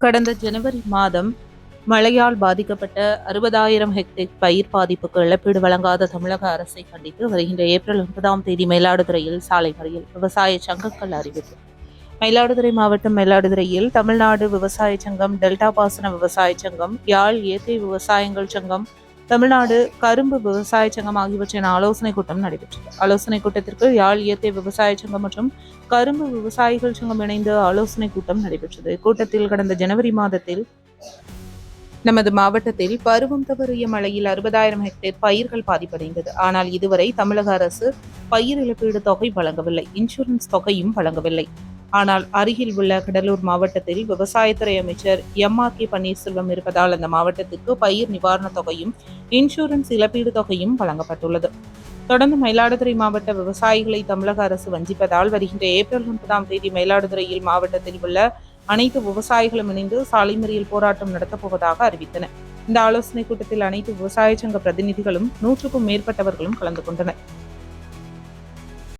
கடந்த ஜனவரி மாதம் மழையால் பாதிக்கப்பட்ட அறுபதாயிரம் ஹெக்டேர் பயிர் பாதிப்புக்கு இழப்பீடு வழங்காத தமிழக அரசை கண்டித்து வருகின்ற ஏப்ரல் ஒன்பதாம் தேதி மயிலாடுதுறையில் சாலை மறியல். விவசாய சங்கங்கள் அறிவிப்பு. மயிலாடுதுறை மாவட்டம் மயிலாடுதுறையில் தமிழ்நாடு விவசாய சங்கம் டெல்டா பாசன விவசாய சங்கம் யாழ் இயற்கை விவசாயங்கள் சங்கம் தமிழ்நாடு கரும்பு விவசாய சங்கம் ஆகியவற்றின் ஆலோசனை கூட்டம் நடைபெற்றது. ஆலோசனை கூட்டத்திற்கு யாழ் இயற்கை விவசாய சங்கம் மற்றும் கரும்பு விவசாயிகள் சங்கம் இணைந்து ஆலோசனை கூட்டம் நடைபெற்றது. கூட்டத்தில் கடந்த ஜனவரி மாதத்தில் நமது மாவட்டத்தில் பருவம் தவறிய மழையில் அறுபதாயிரம் ஹெக்டேர் பயிர்கள் பாதிப்படைந்தது. ஆனால் இதுவரை தமிழக அரசு பயிர் இழப்பீடு தொகை வழங்கவில்லை. இன்சூரன்ஸ் தொகையும் வழங்கவில்லை. ஆனால் அருகில் உள்ள கடலூர் மாவட்டத்தில் விவசாயத்துறை அமைச்சர் எம் ஆர் கே பன்னீர்செல்வம் இருப்பதால் அந்த மாவட்டத்திற்கு பயிர் நிவாரணத் தொகையும் இன்சூரன்ஸ் இழப்பீடு தொகையும் வழங்கப்பட்டுள்ளது. தொடர்ந்து மயிலாடுதுறை மாவட்ட விவசாயிகளை தமிழக அரசு வஞ்சிப்பதால் வருகின்ற ஏப்ரல் ஒன்பதாம் தேதி மயிலாடுதுறையில் மாவட்டத்தில் உள்ள அனைத்து விவசாயிகளும் இணைந்து சாலை மறியல் போராட்டம் நடத்தப் போவதாக அறிவித்தனர் இந்த ஆலோசனைக் கூட்டத்தில் அனைத்து விவசாய சங்க பிரதிநிதிகளும் நூற்றுக்கும் மேற்பட்டவர்களும் கலந்து கொண்டனர்.